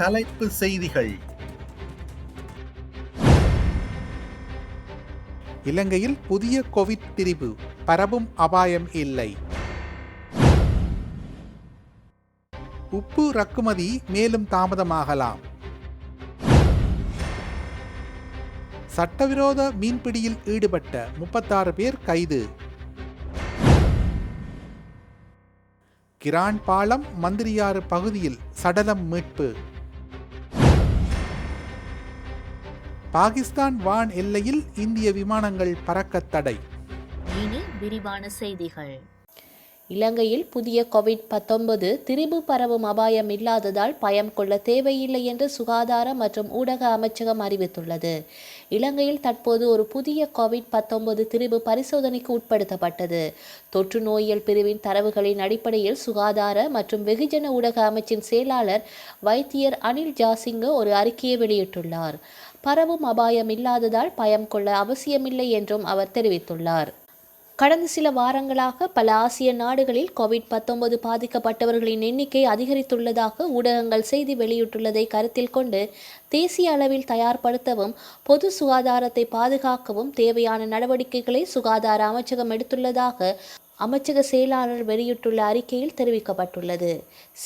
தலைப்பு செய்திகள். இலங்கையில் புதிய கோவிட் பிரிவு பரவும் அபாயம் இல்லை. உப்பு ரக்குமதி மேலும் தாமதமாகலாம். சட்டவிரோத மீன்பிடியில் ஈடுபட்ட முப்பத்தாறு பேர் கைது. கிரான் பாலம் மந்திரியாறு பகுதியில் சடலம் மீட்பு. பாகிஸ்தான் வான் எல்லையில் இந்திய விமானங்கள் பறக்கத் தடை இனி விரிவான செய்திகள். இலங்கையில் புதிய கோவிட் பத்தொன்பது திரிபு பரவும் அபாயம் இல்லாததால் பயம் கொள்ள தேவையில்லை என்று சுகாதார மற்றும் ஊடக அமைச்சகம் அறிவித்துள்ளது. இலங்கையில் தற்போது ஒரு புதிய கோவிட் பத்தொன்பது திரிபு பரிசோதனைக்கு உட்படுத்தப்பட்டது. தொற்று நோயியல் பிரிவின் தரவுகளின் அடிப்படையில் சுகாதார மற்றும் வெகுஜன ஊடக அமைச்சின் செயலாளர் வைத்தியர் அனில் ஜாசிங்க ஒரு அறிக்கையை வெளியிட்டுள்ளார். பரவும் அபாயம் இல்லாததால் பயம் கொள்ள அவசியமில்லை என்றும் அவர் தெரிவித்துள்ளார். கடந்த சில வாரங்களாக பல ஆசிய நாடுகளில் கோவிட் பத்தொன்பது பாதிக்கப்பட்டவர்களின் எண்ணிக்கை அதிகரித்துள்ளதாக ஊடகங்கள் செய்தி வெளியிட்டுள்ளதை கருத்தில் கொண்டு தேசிய அளவில் தயார்படுத்தவும் பொது சுகாதாரத்தை பாதுகாக்கவும் தேவையான நடவடிக்கைகளை சுகாதார அமைச்சகம் எடுத்துள்ளதாக அமைச்சக செயலாளர் வெளியிட்டுள்ள அறிக்கையில் தெரிவிக்கப்பட்டுள்ளது.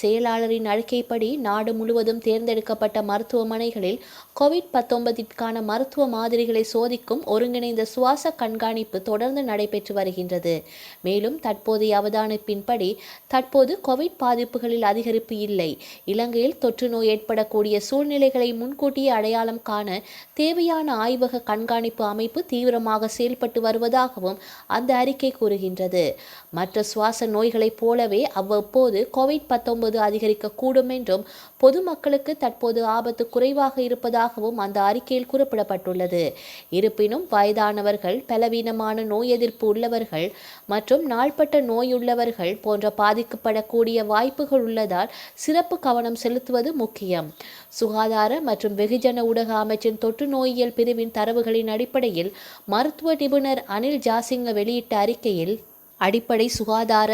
செயலாளரின் அறிக்கைப்படி நாடு முழுவதும் தேர்ந்தெடுக்கப்பட்ட மருத்துவமனைகளில் கோவிட் பத்தொன்பதிற்கான மருத்துவ மாதிரிகளை சோதிக்கும் ஒருங்கிணைந்த சுவாச கண்காணிப்பு தொடர்ந்து நடைபெற்று வருகின்றது. மேலும் தற்போதைய அவதானிப்பின்படி தற்போது கோவிட் பாதிப்புகளில் அதிகரிப்பு இல்லை. இலங்கையில் தொற்று நோய் ஏற்படக்கூடிய சூழ்நிலைகளை முன்கூட்டியே அடையாளம் காண தேவையான ஆய்வக கண்காணிப்பு அமைப்பு தீவிரமாக செயல்பட்டு வருவதாகவும் அந்த அறிக்கை கூறுகின்றது. மற்ற சுவாச நோய்களைப் போலவே அவ்வப்போது கோவிட் பத்தொன்பது அதிகரிக்கக்கூடும் என்றும் பொதுமக்களுக்கு தற்போது ஆபத்து குறைவாக இருப்பதாகவும் அந்த அறிக்கையில் குறிப்பிடப்பட்டுள்ளது. இருப்பினும் வயதானவர்கள் பலவீனமான நோய் எதிர்ப்பு உள்ளவர்கள் மற்றும் நாள்பட்ட நோயுள்ளவர்கள் போன்ற பாதிக்கப்படக்கூடிய வாய்ப்புகள் உள்ளதால் சிறப்பு கவனம் செலுத்துவது முக்கியம். சுகாதார மற்றும் வெகுஜன ஊடக அமைச்சின் தொற்று நோயியல் பிரிவின் தரவுகளின் அடிப்படையில் மருத்துவ நிபுணர் அனில் ஜாசிங்க வெளியிட்ட அறிக்கையில் அடிப்படை சுகாதார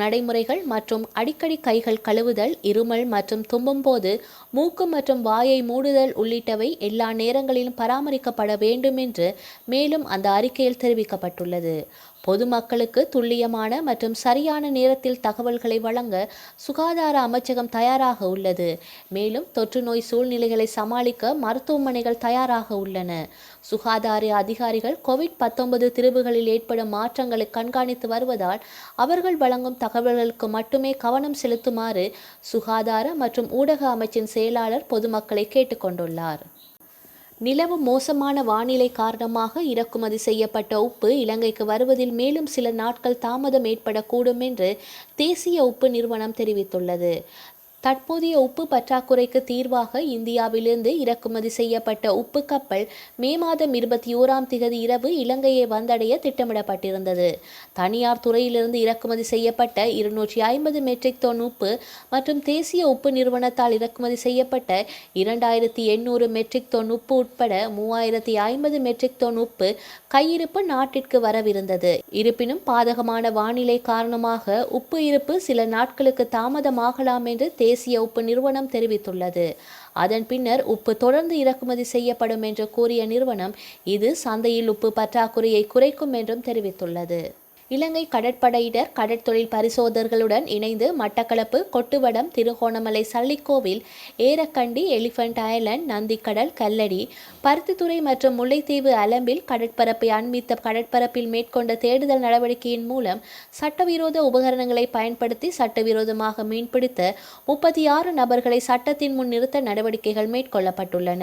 நடைமுறைகள் மற்றும் அடிக்கடி கைகள் கழுவுதல் இருமல் மற்றும் தும்பும்போது மூக்கு மற்றும் வாயை மூடுதல் உள்ளிட்டவை எல்லா நேரங்களிலும் பராமரிக்கப்பட வேண்டும் என்று மேலும் அந்த அறிக்கையில் தெரிவிக்கப்பட்டுள்ளது. பொதுமக்களுக்கு துல்லியமான மற்றும் சரியான நேரத்தில் தகவல்களை வழங்க சுகாதார அமைச்சகம் தயாராக உள்ளது. மேலும் தொற்று நோய் சூழ்நிலைகளை சமாளிக்க மருத்துவமனைகள் தயாராக உள்ளன. சுகாதார அதிகாரிகள் கோவிட் பத்தொன்பது திருவுகளில் ஏற்படும் மாற்றங்களை கண்காணித்து வருவதால் அவர்கள் வழங்கும் தகவல்களுக்கு மட்டுமே கவனம் செலுத்துமாறு சுகாதார மற்றும் ஊடக அமைச்சின் செயலாளர் பொதுமக்களை கேட்டுக்கொண்டுள்ளார். நிலவும் மோசமான வானிலை காரணமாக இறக்குமதி செய்யப்பட்ட உப்பு இலங்கைக்கு வருவதில் மேலும் சில நாட்கள் தாமதம் ஏற்படக்கூடும் என்று தேசிய உப்பு நிறுவனம் தெரிவித்துள்ளது. தற்போதைய உப்பு பற்றாக்குறைக்கு தீர்வாக இந்தியாவிலிருந்து இறக்குமதி செய்யப்பட்ட உப்பு கப்பல் மே மாதம் இருபத்தி ஓராம் திகதி இரவு இலங்கையை வந்தடைய திட்டமிடப்பட்டிருந்தது. தனியார் துறையிலிருந்து இறக்குமதி செய்யப்பட்ட இருநூற்றி ஐம்பது மெட்ரிக் டன் உப்பு மற்றும் தேசிய உப்பு நிறுவனத்தால் இறக்குமதி செய்யப்பட்ட இரண்டாயிரத்தி எண்ணூறு மெட்ரிக் டன் உப்பு உட்பட மூவாயிரத்தி ஐம்பது மெட்ரிக் டன் உப்பு கையிருப்பு நாட்டிற்கு வரவிருந்தது. இருப்பினும் பாதகமான வானிலை காரணமாக உப்பு இருப்பு சில நாட்களுக்கு தாமதமாகலாம் என்று தேசிய உப்பு நிறுவனம் தெரிவித்துள்ளது. அதன் பின்னர் உப்பு தொடர்ந்து இறக்குமதி செய்யப்படும் என்று கூறிய நிறுவனம் இது சந்தையில் உப்பு பற்றாக்குறையை குறைக்கும் என்றும் தெரிவித்துள்ளது. இலங்கை கடற்படையினர் கடற்தொழில் பரிசோதர்களுடன் இணைந்து மட்டக்களப்பு கொட்டுவடம் திருகோணமலை சல்லிக்கோவில் ஏரக்கண்டி எலிஃபண்ட் ஐலண்ட் நந்திக்கடல் கல்லடி பருத்தித்துறை மற்றும் முல்லைத்தீவு அலம்பில் கடற்பரப்பை அண்மித்த கடற்பரப்பில் மேற்கொண்ட தேடுதல் நடவடிக்கையின் மூலம் சட்டவிரோத உபகரணங்களை பயன்படுத்தி சட்டவிரோதமாக மீன்பிடித்த முப்பத்தி ஆறு நபர்களை சட்டத்தின் முன் நிறுத்த நடவடிக்கைகள் மேற்கொள்ளப்பட்டுள்ளன.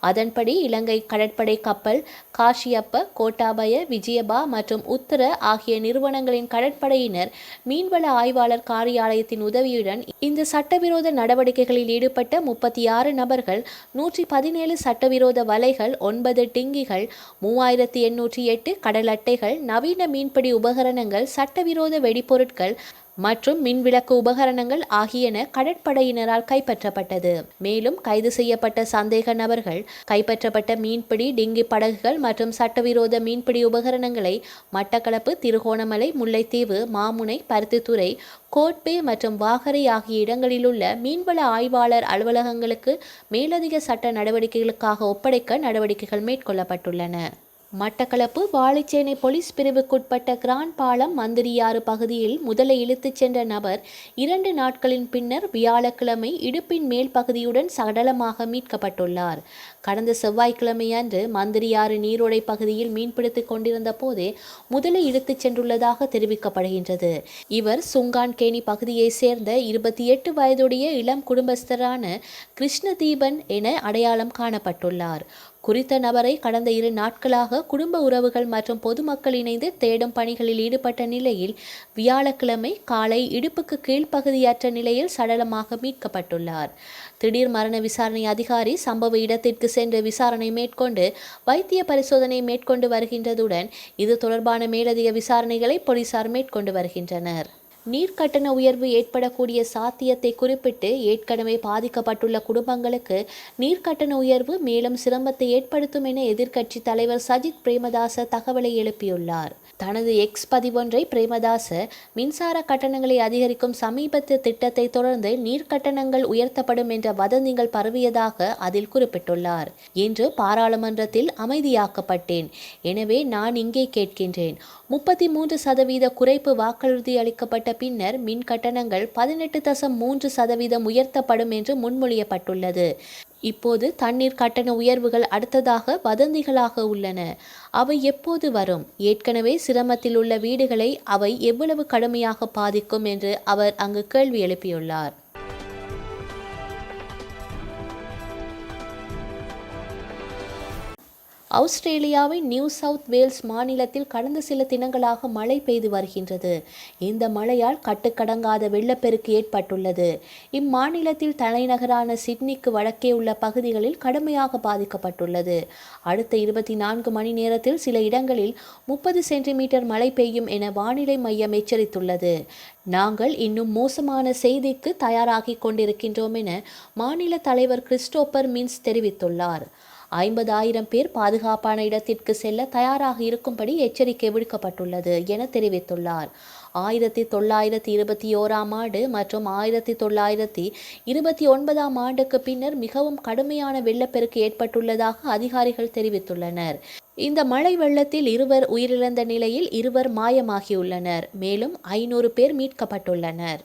அதன்படி இலங்கை கடற்படை கப்பல் காஷியப்ப கோட்டாபய விஜயபா மற்றும் உத்தர ஆகிய நிறுவனங்களின் கடற்படையினர் மீன்வள ஆய்வாளர் காரியாலயத்தின் உதவியுடன் இந்த சட்டவிரோத நடவடிக்கைகளில் ஈடுபட்ட முப்பத்தி ஆறு நபர்கள் நூற்றி பதினேழு சட்டவிரோத வலைகள் ஒன்பது டிங்கிகள் மூவாயிரத்தி எண்ணூற்றி எட்டு கடல் அட்டைகள் நவீன மீன்பிடி உபகரணங்கள் சட்டவிரோத வெடிபொருட்கள் மற்றும் மின்விளக்கு உபகரணங்கள் ஆகியன கடற்படையினரால் கைப்பற்றப்பட்டது. மேலும் கைது செய்யப்பட்ட சந்தேக நபர்கள் கைப்பற்றப்பட்ட மீன்பிடி டிங்கி படகுகள் மற்றும் சட்டவிரோத மீன்பிடி உபகரணங்களை மட்டக்களப்பு திருகோணமலை முல்லைத்தீவு மாமுனை பருத்தித்துறை கோட்பே மற்றும் வாகரை ஆகிய இடங்களிலுள்ள மீன்வள ஆய்வாளர் அலுவலகங்களுக்கு மேலதிக சட்ட நடவடிக்கைகளுக்காக ஒப்படைக்க நடவடிக்கைகள் மேற்கொள்ளப்பட்டுள்ளன. மட்டக்களப்பு வாழைச்சேனை போலீஸ் பிரிவுக்குட்பட்ட கிரான் பாலம் மந்திரியாறு பகுதியில் முதலை இழுத்துச் சென்ற நபர் இரண்டு நாட்களின் பின்னர் வியாழக்கிழமை இடுப்பின் மேல் பகுதியுடன் சடலமாக மீட்கப்பட்டுள்ளார். கடந்த செவ்வாய்க்கிழமை அன்று மந்திரியாறு நீரோடை பகுதியில் மீன்பிடித்துக் கொண்டிருந்த போதே முதலை இழுத்துச் சென்றுள்ளதாக தெரிவிக்கப்படுகின்றது. இவர் சுங்கான்கேணி பகுதியைச் சேர்ந்த இருபத்தி எட்டு வயதுடைய இளம் குடும்பஸ்தரான கிருஷ்ணதீபன் என அடையாளம் காணப்பட்டுள்ளார். குறித்த நபரை கடந்த இரு நாட்களாக குடும்ப உறவுகள் மற்றும் பொதுமக்கள் இணைந்து தேடும் பணிகளில் ஈடுபட்ட நிலையில் வியாழக்கிழமை காலை இடுப்புக்கு கீழ்ப்பகுதியற்ற நிலையில் சடலமாக மீட்கப்பட்டுள்ளார். திடீர் மரண விசாரணை அதிகாரி சம்பவ இடத்திற்கு சென்று விசாரணை மேற்கொண்டு வைத்திய பரிசோதனை மேற்கொண்டு வருகின்றதுடன் இது தொடர்பான மேலதிக விசாரணைகளை போலீசார் மேற்கொண்டு வருகின்றனர். நீர்க்கட்டண உயர்வு ஏற்படக்கூடிய சாத்தியத்தை குறிப்பிட்டு ஏற்கனவே பாதிக்கப்பட்டுள்ள குடும்பங்களுக்கு நீர்க்கட்டண உயர்வு மேலும் சிரமத்தை ஏற்படுத்தும் என எதிர்க்கட்சி தலைவர் சஜித் பிரேமதாச தகவலை எழுப்பியுள்ளார். தனது எக்ஸ் பதிவொன்றை பிரேமதாச மின்சார கட்டணங்களை அதிகரிக்கும் சமீபத்திய திட்டத்தை தொடர்ந்து நீர்க்கட்டணங்கள் உயர்த்தப்படும் என்ற வதந்திகள் பரவியதாக அதில் குறிப்பிட்டுள்ளார். இன்று பாராளுமன்றத்தில் அமைதியாக்கப்பட்டேன். எனவே நான் இங்கே கேட்கின்றேன். முப்பத்தி மூன்று சதவீத குறைப்பு வாக்குறுதி அளிக்கப்பட்ட பின்னர் மின் கட்டணங்கள் பதினெட்டு தசம் மூன்று சதவீதம் உயர்த்தப்படும் என்று முன்மொழியப்பட்டுள்ளது. இப்போது தண்ணீர் கட்டண உயர்வுகள் அடுத்ததாக வதந்திகளாக உள்ளன. அவை எப்போது வரும்? ஏற்கனவே சிரமத்தில் உள்ள வீடுகளை அவை எவ்வளவு கடுமையாக பாதிக்கும் என்று அவர் அங்கு கேள்வி எழுப்பியுள்ளார். ஆஸ்திரேலியாவின் நியூ சவுத் வேல்ஸ் மாநிலத்தில் கடந்த சில தினங்களாக மழை பெய்து வருகின்றது. இந்த மழையால் கட்டுக்கடங்காத வெள்ளப்பெருக்கு ஏற்பட்டுள்ளது. இம்மாநிலத்தில் தலைநகரான சிட்னிக்கு வடக்கே உள்ள பகுதிகளில் கடுமையாக பாதிக்கப்பட்டுள்ளது. அடுத்த இருபத்தி நான்கு மணி நேரத்தில் சில இடங்களில் முப்பது சென்டிமீட்டர் மழை பெய்யும் என வானிலை மையம் எச்சரித்துள்ளது. நாங்கள் இன்னும் மோசமான செய்திக்கு தயாராகிக் கொண்டிருக்கின்றோம் என மாநில தலைவர் கிறிஸ்டோபர் மின்ஸ் தெரிவித்துள்ளார். ஐம்பதாயிரம் பேர் பாதுகாப்பான இடத்திற்கு செல்ல தயாராக இருக்கும்படி எச்சரிக்கை விடுக்கப்பட்டுள்ளது என தெரிவித்துள்ளார். ஆயிரத்தி தொள்ளாயிரத்தி இருபத்தி ஓராம் ஆண்டு மற்றும் ஆயிரத்தி தொள்ளாயிரத்தி இருபத்தி ஒன்பதாம் ஆண்டுக்கு பின்னர் மிகவும் கடுமையான வெள்ளப்பெருக்கு ஏற்பட்டுள்ளதாக அதிகாரிகள் தெரிவித்துள்ளனர். இந்த மழை வெள்ளத்தில் இருவர் உயிரிழந்த நிலையில் இருவர் மாயமாகியுள்ளனர். மேலும் ஐநூறு பேர் மீட்கப்பட்டுள்ளனர்.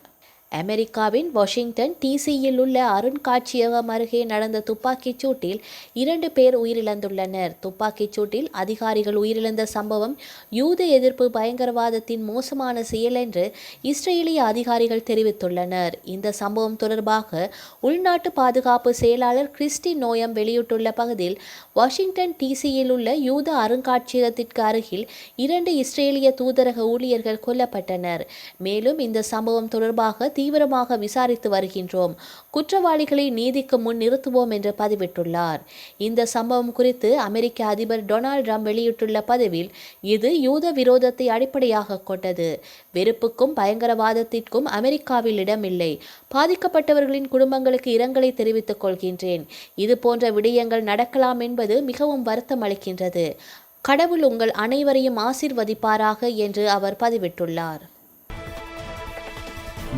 அமெரிக்காவின் வாஷிங்டன் டிசியில் உள்ள அருண்காட்சியகம் அருகே நடந்த துப்பாக்கிச் சூட்டில் இரண்டு பேர் உயிரிழந்துள்ளனர். துப்பாக்கிச் சூட்டில் அதிகாரிகள் உயிரிழந்த சம்பவம் யூத எதிர்ப்பு பயங்கரவாதத்தின் மோசமான செயல் என்று இஸ்ரேலிய அதிகாரிகள் தெரிவித்துள்ளனர். இந்த சம்பவம் தொடர்பாக உள்நாட்டு பாதுகாப்பு செயலாளர் கிறிஸ்டி நோயம் வெளியிட்டுள்ள பகுதியில் வாஷிங்டன் டிசியில் உள்ள யூத அருங்காட்சியகத்திற்கு அருகில் இரண்டு இஸ்ரேலிய தூதரக ஊழியர்கள் கொல்லப்பட்டனர். மேலும் இந்த சம்பவம் தொடர்பாக தீவிரமாக விசாரித்து வருகின்றோம். குற்றவாளிகளை நீதிக்கு முன் நிறுத்துவோம் என்று பதிவிட்டுள்ளார். இந்த சம்பவம் குறித்து அமெரிக்க அதிபர் டொனால்ட் ட்ரம்ப் வெளியிட்டுள்ள பதிவில் இது யூத விரோதத்தை அடிப்படையாக கொண்டது. வெறுப்புக்கும் பயங்கரவாதத்திற்கும் அமெரிக்காவில் இடமில்லை. பாதிக்கப்பட்டவர்களின் குடும்பங்களுக்கு இரங்கலை தெரிவித்துக் கொள்கின்றேன். இது போன்ற விடயங்கள் நடக்கலாம் என்பது மிகவும் வருத்தம் அளிக்கின்றது. கடவுள் உங்கள் அனைவரையும் ஆசிர்வதிப்பாராக என்று அவர் பதிவிட்டுள்ளார்.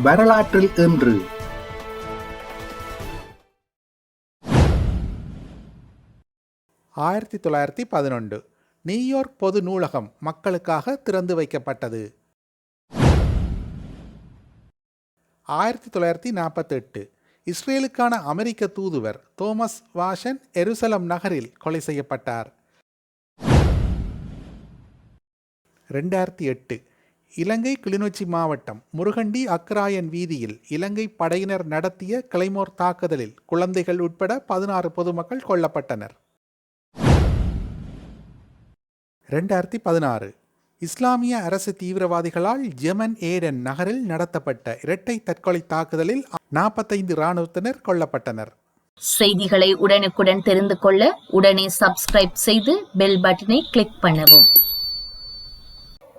வரலாற்றில் இன்று. ஆயிரத்தி தொள்ளாயிரத்தி பதினொன்று. நியூயார்க் பொது நூலகம் மக்களுக்காக திறந்து வைக்கப்பட்டது. ஆயிரத்தி தொள்ளாயிரத்தி நாற்பத்தெட்டு. இஸ்ரேலுக்கான அமெரிக்க தூதுவர் தோமஸ் வாஷன் எருசலம் நகரில் கொலை செய்யப்பட்டார். ரெண்டாயிரத்தி எட்டு. இலங்கை கிளிநொச்சி மாவட்டம் முருகண்டி அக்ராயன் வீதியில் இலங்கை படையினர் நடத்திய கிளைமோர் தாக்குதலில் குழந்தைகள் உட்பட பதினாறு பொதுமக்கள் கொல்லப்பட்டனர். ரெண்டாயிரத்தி பதினாறு. இஸ்லாமிய அரசு தீவிரவாதிகளால் ஜெமன் ஏடன் நகரில் நடத்தப்பட்ட இரட்டை தற்கொலை தாக்குதலில் நாற்பத்தைந்து இராணுவத்தினர் கொல்லப்பட்டனர். செய்திகளை உடனுக்குடன் தெரிந்து கொள்ள உடனே சப்ஸ்கிரைப் செய்து பெல் பட்டனை கிளிக் பண்ணவும்.